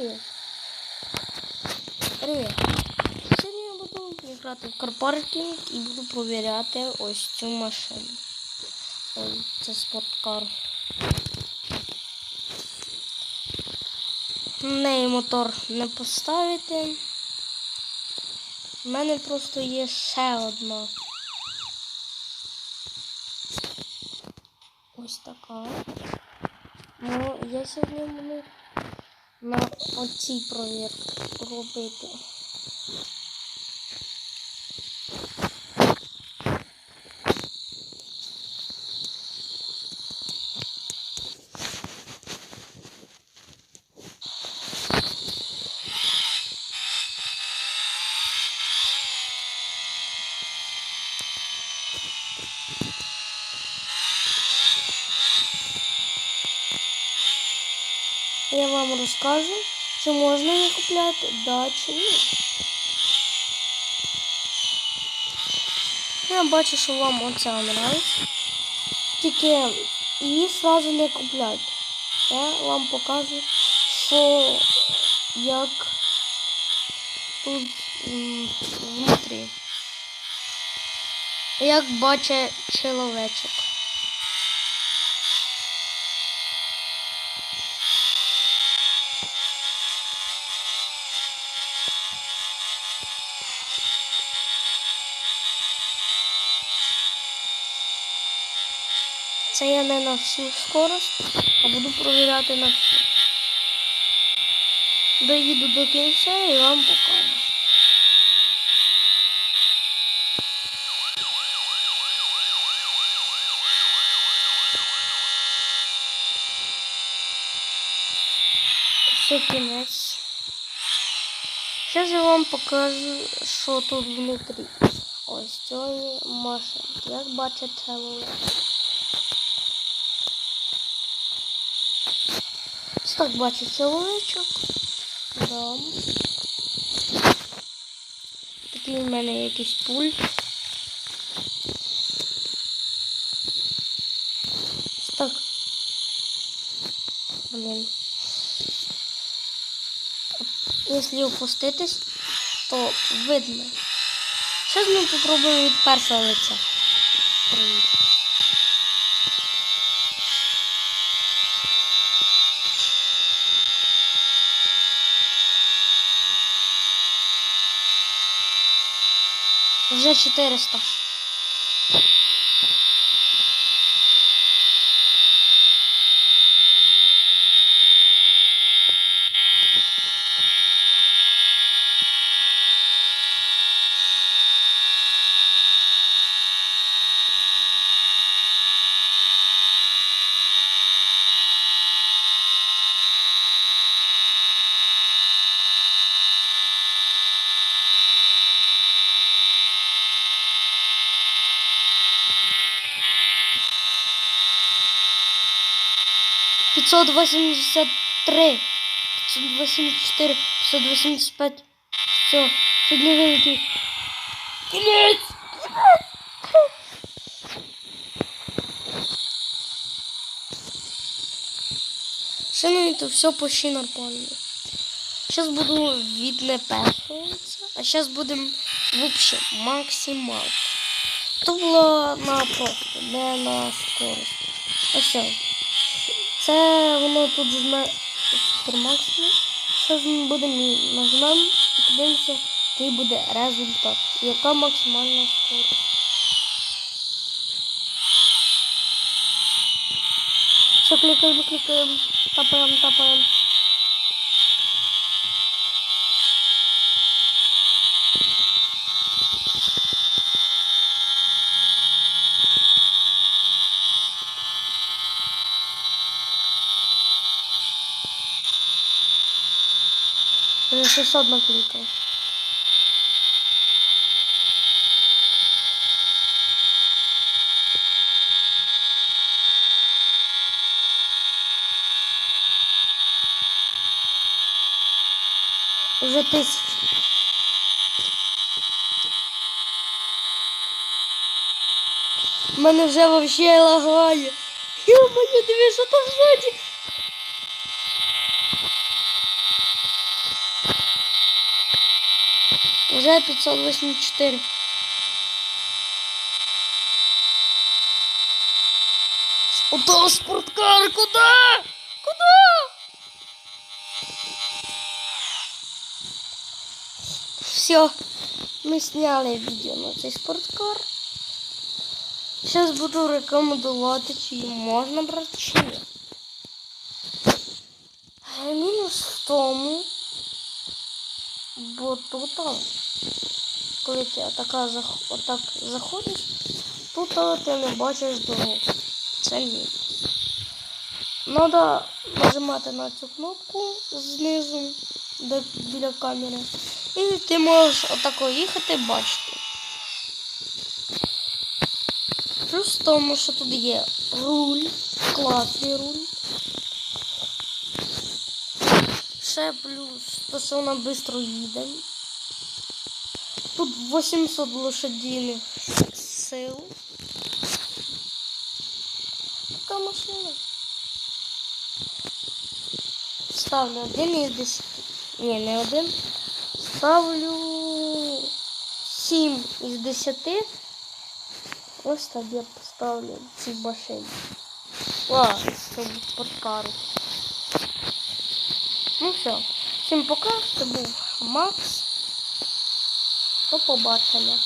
Привіт. Привіт. Сьогодні я буду грати в карпаркінг і буду провіряти ось цю машину. Ой, це спорткар. В неї мотор не поставити. У мене просто є ще одна. Ось така. Ну, я сьогодні буду на оцій провірці робити. Я вам розкажу, чи можна її купляти, да чи ні. Я бачу, що вам оця нравиться. Тільки її сразу не купляйте. Я вам покажу, що як тут внутрі. Як бачить чоловічок. Це я не на всю скорость, а буду провіряти на всю. Доїду до кінця і вам покажу. Все кінець. Зараз я вам покажу, що тут внутрі. Ось цієї машинки. Як бачите, чоловік. Так бачить чоловічок. Да. Такий у мене якийсь пульт. Так. Блін. Якщо опуститись, то видно. Зараз ми попробуємо від першого лиця. Вже 400. Пятьсот восемьдесят три, пятьсот восемьдесят четыре, пятьсот восемьдесят пять. Все, чуть не вылетел. Кінець! То все почти нормально. Зараз буду від не першого лиця, а зараз будемо вообще максимал. То було на просто, не на скорость. Ось. все. Це воно тут зна супермаксимум. Зараз ми будемо нажмемо і подивимося, який буде результат. Яка максимальна скорість. Все, клікаємо, клікаємо, тапаємо, тапаємо. Вже 600 накликав. Уже тисячу. У мене вже вообще лагає. Йо-моє, диви, що там ззаді. Вже 584. Ото спорткар, куда? Куда? Все, ми сняли відео на цей спорткар. Зараз буду рекомендувати, чи її можна брати чи ні. Е, Мінус в тому, бо тут, коли ти отака, отак заходиш, тут ти не бачиш дорогу. Це мінус. Треба нажимати на цю кнопку знизу, де біля камери. І ти можеш отако їхати бачити. Плюс в тому, що тут є руль, класний руль. Ще плюс, то що вона швидко їде. Тут 800 лошадиних сил. Така машина. Ставлю один із 10. Ні, не один. Ставлю 7 із 10. Ось так я поставлю цій машині. Ладно, цьому спорткару. Ну все. Всім пока. Це був Макс. До побачення.